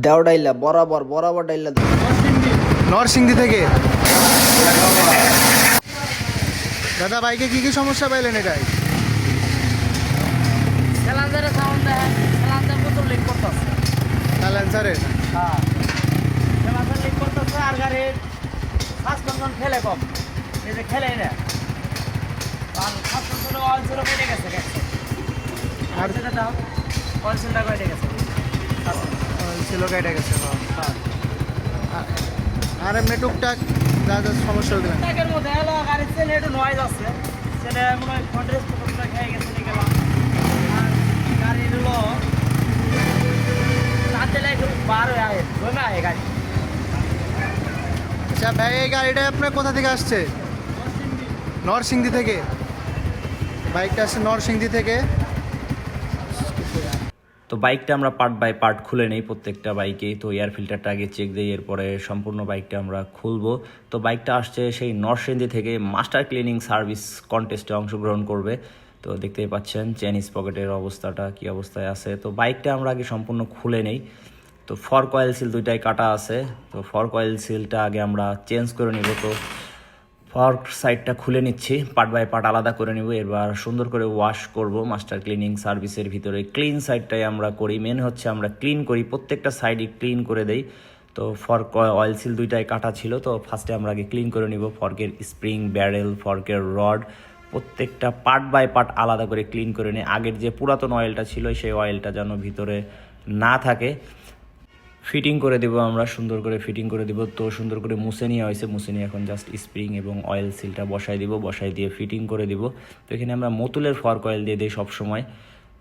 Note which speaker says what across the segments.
Speaker 1: দেও ডাইলা বরাবর বরাবর ডাইলা
Speaker 2: নরসিংদি থেকে। দাদা বাইকে কি কি সমস্যা পাইলেন এটাই?
Speaker 3: স্যালান্সারে সাউন্ড দেয় স্যালান্সার মতো লিক করতেছে। হ্যাঁ। স্যালান্সার লিক করতেছে আর গাড়ির সাসপেনশন খেলে কম। এই যে খেলে না। আর সাসপেনশনে অয়েল ছিল কেটে গেছে গেছে। আর
Speaker 2: আর-
Speaker 3: সেটা দাও অয়েল সিলটা কেটে গেছে।
Speaker 2: ছিল কেটে গেছে
Speaker 3: হ্যাঁ।
Speaker 2: আ- আর এমনি টুকটাক যা যা সমস্যা হতে পারে
Speaker 3: ট্যাগের মধ্যে হলো গাড়ির চেন একটু নয়েজ আছে। সেটা মনে হয় খেয়ে গেছে নাকি আর গাড়ির হলো একটু বার হয়ে জমে গাড়ি।
Speaker 2: আচ্ছা ভাই এই গাড়িটা আপনার কোথা থেকে আসছে? নরসিংদী থেকে। বাইকটা আসছে নরসিংদী থেকে।
Speaker 4: তো বাইকটা আমরা পার্ট বাই পার্ট খুলে নেই প্রত্যেকটা বাইকেই। তো এয়ার ফিল্টারটা আগে চেক দিই, এরপরে সম্পূর্ণ বাইকটা আমরা খুলবো। তো বাইকটা আসছে সেই নরসিংদী থেকে মাস্টার ক্লিনিং সার্ভিস কন্টেস্টে অংশগ্রহণ করবে। তো দেখতেই পাচ্ছেন চাইনিজ পকেটের অবস্থাটা কি অবস্থায় আছে। তো বাইকটা আমরা আগে সম্পূর্ণ খুলে নেই। তো ফর কয়েল সিল দুইটাই কাটা আছে। তো ফর কয়েল সিলটা আগে আমরা চেঞ্জ করে নিব। তো ফর্ক সাইডটা খুলে নিচ্ছি। পার্ট বাই পার্ট আলাদা করে নিব। এবার সুন্দর করে ওয়াশ করব। মাস্টার ক্লিনিং সার্ভিসের ভিতরে ক্লিন সাইডটাই আমরা করি। মেন হচ্ছে আমরা ক্লিন করি। প্রত্যেকটা সাইডই ক্লিন করে দেই। তো ফর্ক অয়েল সিল দুইটাই কাটা ছিল। তো ফার্স্টে আমরা আগে ক্লিন করে নিব। ফর্কের স্প্রিং ব্যারেল ফর্কের রড প্রত্যেকটা পার্ট বাই পার্ট আলাদা করে ক্লিন করে নিই। আগের যে পুরাতন অয়েলটা ছিল, সেই অয়েলটা যেন ভিতরে না থাকে। ফিটিং করে দেবো আমরা, সুন্দর করে ফিটিং করে দেবো। তো সুন্দর করে মুছে নিয়ে হয়েছে, মুছে নিয়ে এখন জাস্ট স্প্রিং এবং অয়েল সিলটা বসাই দিব, বসাই দিয়ে ফিটিং করে দিব। তো এখানে আমরা মতুলের ফর্ক অয়েল দিয়ে দিই সবসময়।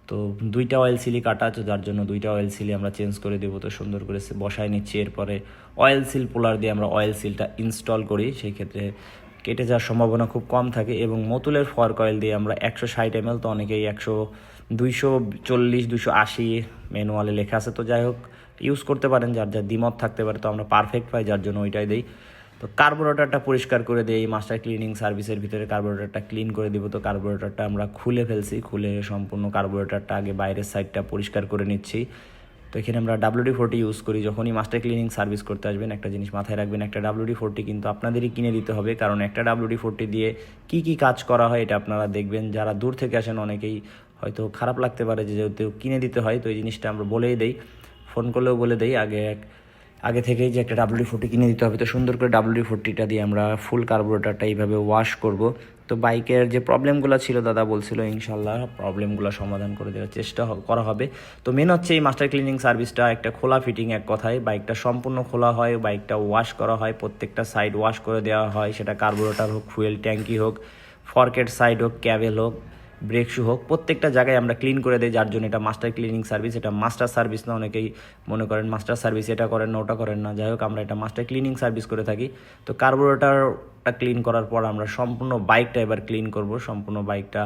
Speaker 4: তো দুইটা অয়েল সিলি কাটা আছে, যার জন্য দুইটা অয়েল সিলি আমরা চেঞ্জ করে দেবো। তো সুন্দর করে সে বসাই নিচ্ছি, এরপরে অয়েল সিল পোলার দিয়ে আমরা অয়েল সিলটা ইনস্টল করি। সেই ক্ষেত্রে কেটে যাওয়ার সম্ভাবনা খুব কম থাকে এবং মতুলের ফর্ক অয়েল দিয়ে আমরা একশো ষাট এম তো অনেকেই একশো দুইশো চল্লিশ দুশো আশি ম্যানুয়ালে লেখা আছে। তো যাই হোক ইউজ করতে পারেন, যার যার দ্বিমত থাকতে পারে, তো আমরা পারফেক্ট পাই, যার জন্য ওইটাই দিই। তো কার্বোরেটরটা পরিষ্কার করে দিই এই মাস্টার ক্লিনিং সার্ভিসের ভিতরে কার্বোরেটরটা ক্লিন করে দিব। তো কার্বোরেটরটা আমরা খুলে ফেলছি, খুলে সম্পূর্ণ কার্বোরেটরটা আগে বাইরের সাইডটা পরিষ্কার করে নিচ্ছি। তো এখানে আমরা ডাব্লিউডি ফোরটি ইউজ করি, যখনই মাস্টার ক্লিনিং সার্ভিস করতে আসবেন, একটা জিনিস মাথায় রাখবেন, একটা ডাব্লিউডি ফোরটি কিন্তু আপনাদেরই কিনে দিতে হবে। কারণ একটা ডাব্লিউডি ফোরটি দিয়ে কি কি কাজ করা হয়, এটা আপনারা দেখবেন। যারা দূর থেকে আসেন, অনেকেই হয়তো খারাপ লাগতে পারে যে যেহেতু কিনে দিতে হয়, তো এই জিনিসটা আমরা বলেই দেই। ফোন করলেও বলে দেই, আগে এক, আগে থেকেই যে একটা ডাব্লিউডি ফোরটি কিনে দিতে হবে, তো সুন্দর করে ডাব্লিউডি ফোরটিটা দিয়ে আমরা ফুল কার্বোরেটারটা এইভাবে ওয়াশ করব। তো বাইকের যে প্রবলেমগুলো ছিল, দাদা বলছিল ইনশাল্লাহ প্রবলেমগুলো সমাধান করে দেওয়ার চেষ্টা করা হবে। তো মেন হচ্ছে এই মাস্টার ক্লিনিং সার্ভিসটা একটা খোলা ফিটিং এক কথায়। বাইকটা সম্পূর্ণ খোলা হয় বাইকটা ওয়াশ করা হয়, প্রত্যেকটা সাইড ওয়াশ করে দেওয়া হয়। সেটা কার্বোরেটার হোক ফুয়েল ট্যাঙ্কি হোক ফরকেট সাইড হোক ক্যাবেল হোক। ব্রেক শু হোক, প্রত্যেকটা জায়গায় আমরা ক্লিন করে দিই, যার জন্য এটা মাস্টার ক্লিনিং সার্ভিস এটা মাস্টার সার্ভিস না অনেকেই মনে করেন মাস্টার সার্ভিস এটা করেন না, ওটা করেন না। যাই হোক, আমরা এটা মাস্টার ক্লিনিং সার্ভিস করে থাকি। তো কার্বোরেটারটা ক্লিন করার পর আমরা সম্পূর্ণ বাইকটা এবার ক্লিন করব। সম্পূর্ণ বাইকটা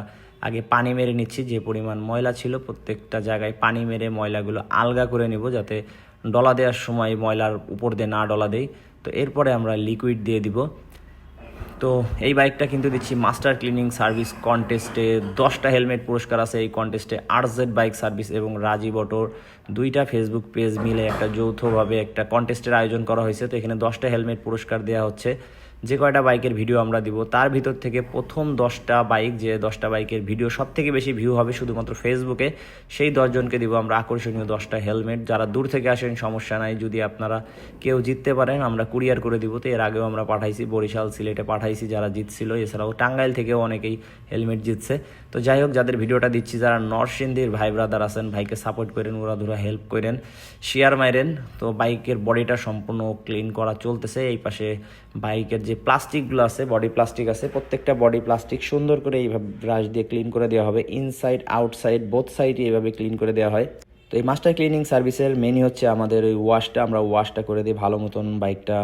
Speaker 4: আগে পানি মেরে নিচ্ছি, যে পরিমাণ ময়লা ছিল, প্রত্যেকটা জায়গায় পানি মেরে ময়লাগুলো আলগা করে নিব, যাতে ডলা দেওয়ার সময় ময়লার উপর দিয়ে না ডলা দেই। তো এরপরে আমরা লিকুইড দিয়ে দিব। তো এই বাইকটা কিন্তু দিচ্ছি মাস্টার ক্লিনিং সার্ভিস কন্টেস্টে। দশটা হেলমেট পুরস্কার আছে এই কন্টেস্টে। আরজেড বাইক সার্ভিস এবং রাজীব অটোর দুইটা ফেসবুক পেজ মিলে একটা যৌথভাবে একটা কন্টেস্টের আয়োজন করা হয়েছে। তো এখানে দশটা হেলমেট পুরস্কার দেওয়া হচ্ছে। যে কয়টা বাইকের ভিডিও আমরা দিব, তার ভিতর থেকে প্রথম দশটা বাইক, যে দশটা বাইকের ভিডিও সব থেকে বেশি ভিউ হবে শুধুমাত্র ফেসবুকে সেই দশজনকে দিব আমরা আকর্ষণীয় দশটা হেলমেট যারা দূর থেকে আসেন, সমস্যা নাই। যদি আপনারা কেউ জিততে পারেন, আমরা কুরিয়ার করে দিব। তো এর আগেও আমরা পাঠাইছি, বরিশাল সিলেটে পাঠাইছি যারা জিতছিল। এছাড়াও টাঙ্গাইল থেকেও অনেকেই হেলমেট জিতছে। তো যাই হোক, যাদের ভিডিওটা দিচ্ছি, যারা নরসিংদীর ভাই ব্রাদার আছেন, ভাইকে সাপোর্ট করেন ওরা ধরা হেল্প করেন শেয়ার মাইরেন তো বাইকের বডিটা সম্পূর্ণ ক্লিন করা চলতেছে। এই পাশে বাইকের যে প্লাস্টিকগুলো আছে, বডি প্লাস্টিক আছে, প্রত্যেকটা বডি প্লাস্টিক সুন্দর করে এইভাবে ব্রাশ দিয়ে ক্লিন করে দেওয়া হবে। ইনসাইড আউটসাইড বোথ সাইডে এইভাবে ক্লিন করে দেওয়া হয়। তো এই মাস্টার ক্লিনিং সার্ভিসের মেনই হচ্ছে আমাদের ওই ওয়াশটা আমরা ওয়াশটা করে দিই ভালো মতন বাইকটা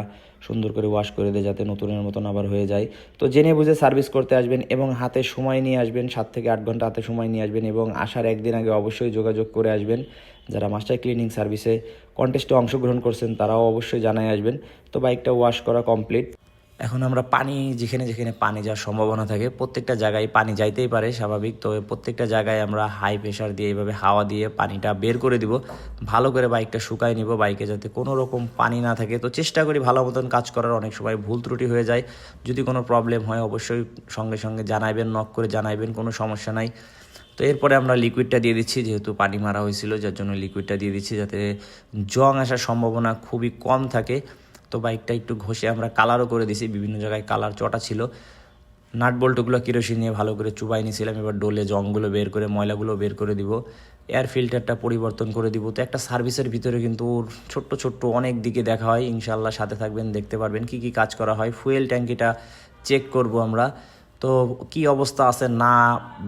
Speaker 4: সুন্দর করে ওয়াশ করে দিই যাতে নতুনের মতন আবার হয়ে যায়। তো জেনে বুঝে সার্ভিস করতে আসবেন এবং হাতে সময় নিয়ে আসবেন, সাত থেকে আট ঘণ্টা হাতে সময় নিয়ে আসবেন এবং আসার একদিন আগে অবশ্যই যোগাযোগ করে আসবেন। যারা মাস্টার ক্লিনিং সার্ভিসে কন্টেস্টে অংশগ্রহণ করছেন, তারাও অবশ্যই জানাই আসবেন। তো বাইকটা ওয়াশ করা কমপ্লিট এখন আমরা পানি, যেখানে যেখানে পানি যাওয়ার সম্ভাবনা থাকে, প্রত্যেকটা জায়গায় পানি যাইতেই পারে, স্বাভাবিক। তো প্রত্যেকটা জায়গায় আমরা হাই প্রেশার দিয়ে এইভাবে হাওয়া দিয়ে পানিটা বের করে দিব। ভালো করে বাইকটা শুকায় নিব বাইকে যাতে কোনো রকম পানি না থাকে। তো চেষ্টা করি ভালো মতন কাজ করার, অনেক সময় ভুল ত্রুটি হয়ে যায়। যদি কোনো প্রবলেম হয়, অবশ্যই সঙ্গে সঙ্গে জানাইবেন নক করে জানাইবেন, কোনো সমস্যা নাই। তো এরপরে আমরা লিকুইডটা দিয়ে দিচ্ছি, যেহেতু পানি মারা হয়েছিল, যার জন্য লিকুইডটা দিয়ে দিচ্ছি যাতে জং আসার সম্ভাবনা খুবই কম থাকে। তো বাইকটা একটু ঘষে আমরা কালারও করে দিছি বিভিন্ন জায়গায় কালার চটা ছিল। নাট বল্টুগুলো কিরোসিন নিয়ে ভালো করে চুবাই নিয়েছিলাম, এবার ডোলে জংগুলো বের করে, ময়লাগুলো বের করে দিব। এয়ার ফিল্টারটা পরিবর্তন করে দিব। তো একটা সার্ভিসের ভিতরে কিন্তু ওর ছোট্ট ছোট্ট অনেক দিকে দেখা হয় ইনশাল্লাহ সাথে থাকবেন, দেখতে পারবেন কি কি কাজ করা হয়। ফুয়েল ট্যাঙ্কিটা চেক করব আমরা। তো কি অবস্থা আছে না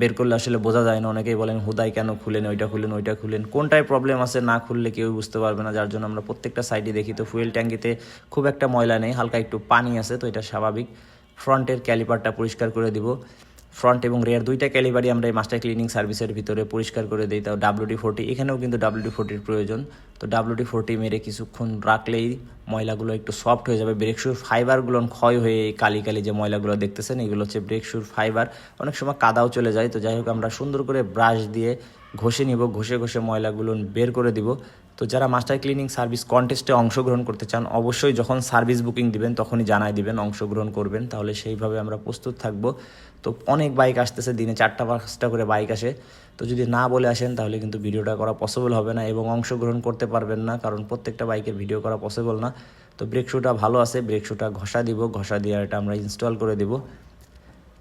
Speaker 4: বের করলে আসলে বোঝা যায় না। অনেকেই বলেন, হুদাই কেন খুলেন? ওইটা খুলেন ওইটা খুলেন। কোনটায় প্রবলেম আছে না খুললে কেউ বুঝতে পারবে না। যার জন্য আমরা প্রত্যেকটা সাইডে দেখি। তো ফুয়েল ট্যাঙ্কিতে খুব একটা ময়লা নেই, হালকা একটু পানি আছে, তো এটা স্বাভাবিক। ফ্রন্টের ক্যালিপারটা পরিষ্কার করে দিব। ফ্রন্ট এবং রেয়ার দুইটা ক্যালিবারই আমরা এই মাস্টার ক্লিনিং সার্ভিসের ভিতরে পরিষ্কার করে দিই। তাও ডাব্লিউডি ফোরটি এখানেও কিন্তু ডাব্লিউডি ফোরটির প্রয়োজন। তো ডাব্লিউডি ফোরটি মেরে কিছুক্ষণ রাখলেই ময়লাগুলো একটু সফট হয়ে যাবে। ব্রেক শুর ফাইবারগুলো ক্ষয় হয়ে এই কালি কালি যে ময়লাগুলো দেখতেছেন, এগুলো হচ্ছে ব্রেক শুর ফাইবার অনেক সময় কাদাও চলে যায়। তো যাই হোক, আমরা সুন্দর করে ব্রাশ দিয়ে ঘষে নিব। ঘষে ঘষে ময়লাগুলো বের করে দিব। তো যারা মাস্টার ক্লিনিং সার্ভিস কন্টেস্টে অংশগ্রহণ করতে চান, অবশ্যই যখন সার্ভিস বুকিং দিবেন, তখনই জানাই দিবেন, অংশগ্রহণ করবেন। তাহলে সেইভাবে আমরা প্রস্তুত থাকব। তো অনেক বাইক আসতেছে দিনে চারটা, পাঁচটা করে বাইক আসে। তো যদি না বলে আসেন, তাহলে কিন্তু ভিডিওটা করা পসিবল হবে না এবং অংশগ্রহণ করতে পারবেন না, কারণ প্রত্যেকটা বাইকের ভিডিও করা পসিবল না। তো ব্রেক শুটা ভালো আছে ব্রেক শুটা ঘষা দিব, ঘষা দিয়ে এটা আমরা ইনস্টল করে দিব।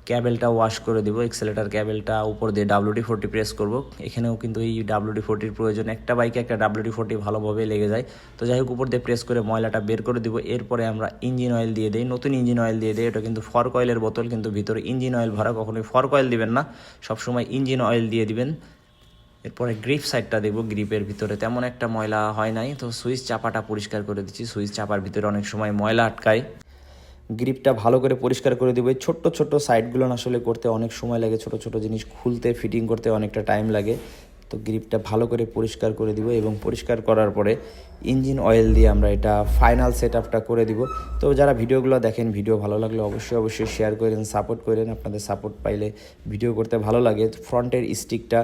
Speaker 4: ক্যাবেলটা ওয়াশ করে দিব এক্সেলেটার ক্যাবেলটা উপর দিয়ে ডাব্লিউডি ফোরটি প্রেস করব। এখানেও কিন্তু এই ডাব্লিউডি ফোরটির প্রয়োজন। একটা বাইকে একটা ডাব্লিউডি ফোরটি ভালোভাবে লেগে যায়। তো যাই হোক, উপর দিয়ে প্রেস করে ময়লাটা বের করে দিব। এরপরে আমরা ইঞ্জিন অয়েল দিয়ে দিই। নতুন ইঞ্জিন অয়েল দিয়ে দিই। এটা কিন্তু ফর কয়েলের বোতল, কিন্তু ভিতরে ইঞ্জিন অয়েল ভরা, কখনোই ফর কয়েল দিবেন না। সবসময় ইঞ্জিন অয়েল দিয়ে দিবেন। এরপরে গ্রিপ সাইডটা দেখব গ্রিপের ভিতরে। তেমন একটা ময়লা হয় নাই। তো সুইচ চাপাটা পরিষ্কার করে দিচ্ছি। সুইচ চাপার ভিতরে অনেক সময় ময়লা আটকায়। গ্রিপটা ভালো করে পরিষ্কার করে দেবো। এই ছোট্ট ছোট্ট সাইডগুলো আসলে করতে অনেক সময় লাগে। ছোট ছোট জিনিস খুলতে ফিটিং করতে অনেকটা টাইম লাগে। তো গ্রিপটা ভালো করে পরিষ্কার করে দিব এবং পরিষ্কার করার পরে ইঞ্জিন অয়েল দিয়ে আমরা এটা ফাইনাল সেট আপটা করে দিব। তো যারা ভিডিওগুলো দেখেন, ভিডিও ভালো লাগলে অবশ্যই অবশ্যই শেয়ার করেন সাপোর্ট করেন। আপনাদের সাপোর্ট পাইলে ভিডিও করতে ভালো লাগে। ফ্রন্টের স্টিকটা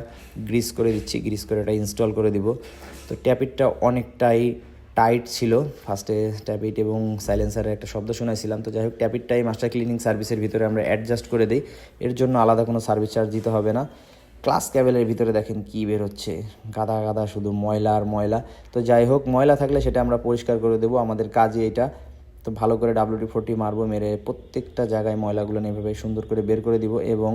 Speaker 4: গ্রিস করে দিচ্ছি গ্রিস করে এটা ইনস্টল করে দিব। তো ট্যাপিটটা অনেকটাই টাইট ছিল। ফার্স্টে ট্যাপিট এবং সাইলেন্সারের একটা শব্দ শোনাইছিলাম। তো যাই হোক ট্যাপিটটাই মাস্টার ক্লিনিং সার্ভিসের ভিতরে আমরা অ্যাডজাস্ট করে দিই। এর জন্য আলাদা কোনো সার্ভিস চার্জ দিতে হবে না। ক্লাস ক্যাবেলের ভিতরে দেখেন কি বের হচ্ছে। গাদা গাদা শুধু ময়লা আর ময়লা। তো যাই হোক ময়লা থাকলে সেটা আমরা পরিষ্কার করে দেবো। আমাদের কাজই এটা। তো ভালো করে ডাব্লিউডি ফোরটি মারবো, মেরে প্রত্যেকটা জায়গায় ময়লাগুলো এভাবে সুন্দর করে বের করে দিব এবং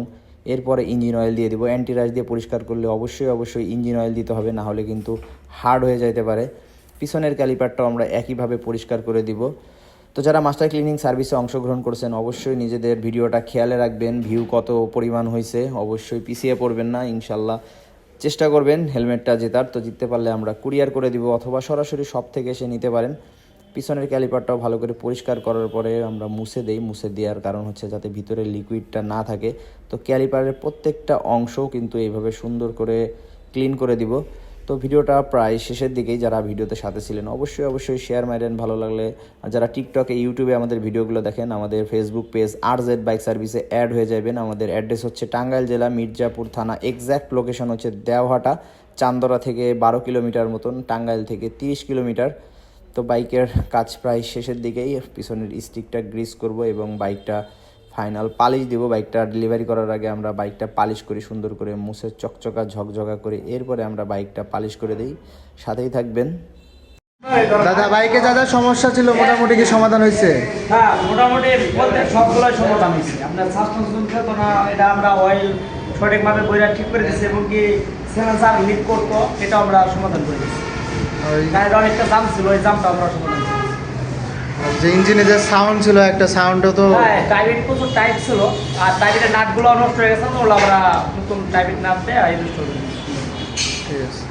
Speaker 4: এরপরে ইঞ্জিন অয়েল দিয়ে দিব। অ্যান্টিরাইজ দিয়ে পরিষ্কার করলে অবশ্যই অবশ্যই ইঞ্জিন অয়েল দিতে হবে। না হলে কিন্তু হার্ড হয়ে যাইতে পারে। পিছনের ক্যালিপারটাও আমরা একইভাবে পরিষ্কার করে দিব। তো যারা মাস্টার ক্লিনিং সার্ভিসে অংশগ্রহণ করছেন, অবশ্যই নিজেদের ভিডিওটা খেয়ালে রাখবেন। ভিউ কত পরিমাণ হয়েছে, অবশ্যই পিছিয়ে পড়বেন না, ইনশাল্লাহ। চেষ্টা করবেন হেলমেটটা জেতার। তো জিততে পারলে আমরা কুরিয়ার করে দিব, অথবা সরাসরি সব থেকে এসে নিতে পারেন। পিছনের ক্যালিপারটাও ভালো করে পরিষ্কার করার পরে আমরা মুছে দেই। মুছে দেওয়ার কারণ হচ্ছে যাতে ভিতরে লিকুইডটা না থাকে। তো ক্যালিপারের প্রত্যেকটা অংশও কিন্তু এইভাবে সুন্দর করে ক্লিন করে দিব। তো ভিডিওটা প্রায় শেষের দিকেই যারা ভিডিওতে সাথে ছিলেন, অবশ্যই অবশ্যই শেয়ার মারেন ভালো লাগলে আর যারা টিকটকে ইউটিউবে আমাদের ভিডিওগুলো দেখেন, আমাদের ফেসবুক পেজ আর জেড বাইক সার্ভিসে অ্যাড হয়ে যাবেন। আমাদের অ্যাড্রেস হচ্ছে টাঙ্গাইল জেলা, মির্জাপুর থানা এক্স্যাক্ট লোকেশন হচ্ছে দেওহাটা, চান্দরা থেকে বারো কিলোমিটার মতন, টাঙ্গাইল থেকে তিরিশ কিলোমিটার। তো বাইকের কাজ প্রায় শেষের দিকেই, পিছনের স্টিকটা গ্রিস করব এবং বাইকটা ফাইনাল পালিশ দিব বাইকটা ডেলিভারি করার আগে আমরা বাইকটা পালিশ করি সুন্দর করে মুছে চকচকা ঝকঝকা করে এরপরে আমরা বাইকটা পালিশ করে দিই। সাথেই থাকবেন।
Speaker 2: দাদা বাইকে যা যা সমস্যা ছিল মোটামুটি কি সমাধান হয়েছে?
Speaker 3: হ্যাঁ মোটামুটি বলতে সবগুলোই সমাধান হয়েছে। আপনার সাসপেনশন তো না এটা আমরা অয়েল সঠিকভাবে বইটা ঠিক করে দিচ্ছি এবং কি সেন্সার লিক করতো এটা আমরা সমাধান করে দিচ্ছি
Speaker 2: ওই
Speaker 3: গাড়ির অনেকটা জাম ছিল ওই জামটা আমরা সমাধান
Speaker 2: যে ইঞ্জিনে যে সাউন্ড ছিল একটা সাউন্ডও তো
Speaker 3: টাইবিট টাইপিট প্রচুর টাইট ছিল। আর টাইবিটের নাটগুলো নষ্ট হয়ে গেছে ওগুলো আমরা নতুন টাইবিট নাট দিয়ে
Speaker 2: ঠিক আছে।